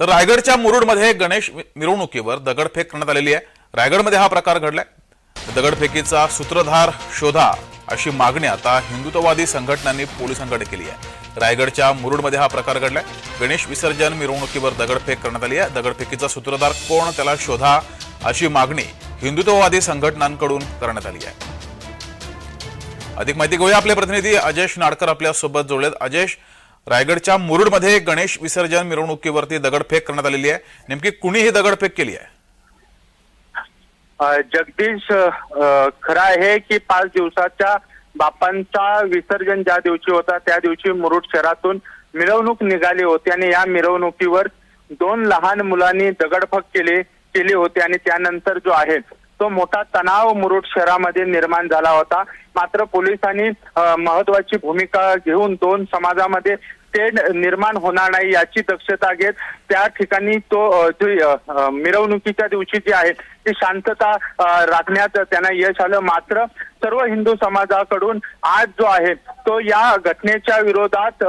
तर रायगडच्या मुरुडमध्ये गणेश मिरवणुकीवर दगडफेक करण्यात आलेली आहे. रायगडमध्ये हा प्रकार घडलाय. दगडफेकीचा सूत्रधार शोधा अशी मागणी आता हिंदुत्ववादी संघटनांनी पोलिसांकडे केली आहे. रायगडच्या मुरुडमध्ये हा प्रकार घडलाय. गणेश विसर्जन मिरवणुकीवर दगडफेक करण्यात आली आहे. दगडफेकीचा सूत्रधार कोण त्याला शोधा अशी मागणी हिंदुत्ववादी संघटनांकडून करण्यात आली आहे. अधिक माहिती घेऊया आपले प्रतिनिधी अजेश नाडकर आपल्यासोबत जोडलेत. अजेश रायगडच्या मुरुडमध्ये गणेश विसर्जन मिरवणुकीवरती दगडफेक करण्यात आलेली आहे. नेमकी कुणी ही दगडफेक केली आहे? जगदीश खरं आहे की पाच दिवसाच्या बापांचा विसर्जन ज्या दिवशी होता त्या दिवशी मुरुड शहरातून मिरवणूक निघाली होती आणि या मिरवणुकीवर दोन लहान मुलांनी दगडफेक केली केली होती आणि त्यानंतर जो आहे तो मोठा तणाव मुरुड शहरामध्ये निर्माण झाला होता. मात्र पोलिसांनी महत्वाची भूमिका घेऊन दोन समाजामध्ये ते निर्माण होणार नाही याची दक्षता घेत त्या ठिकाणी तो मिरवणुकीच्या दिवशी जी आहे ती शांतता राखण्यात त्यांना यश आलं. मात्र सर्व हिंदू समाजाकडून आज जो आहे तो या घटनेच्या विरोधात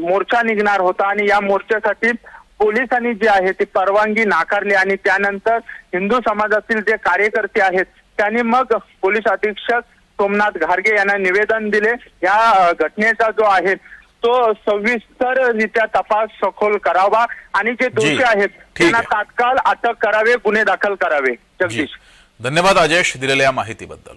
मोर्चा निघणार होता आणि या मोर्चासाठी पोलिसांनी जी आहे ती परवानगी नाकारली आणि त्यानंतर हिंदू समाजातील जे कार्यकर्ते आहेत त्यांनी मग पोलीस अधीक्षक सोमनाथ घारगे यांना निवेदन दिले. या घटनेचा जो आहे तो सविस्तररित्या तपास सखोल करावा आणि जे दोषी आहेत त्यांना. तात्काळ अटक करावे गुन्हे दाखल करावे. जगदीश. धन्यवाद अजेश दिलेल्या माहितीबद्दल.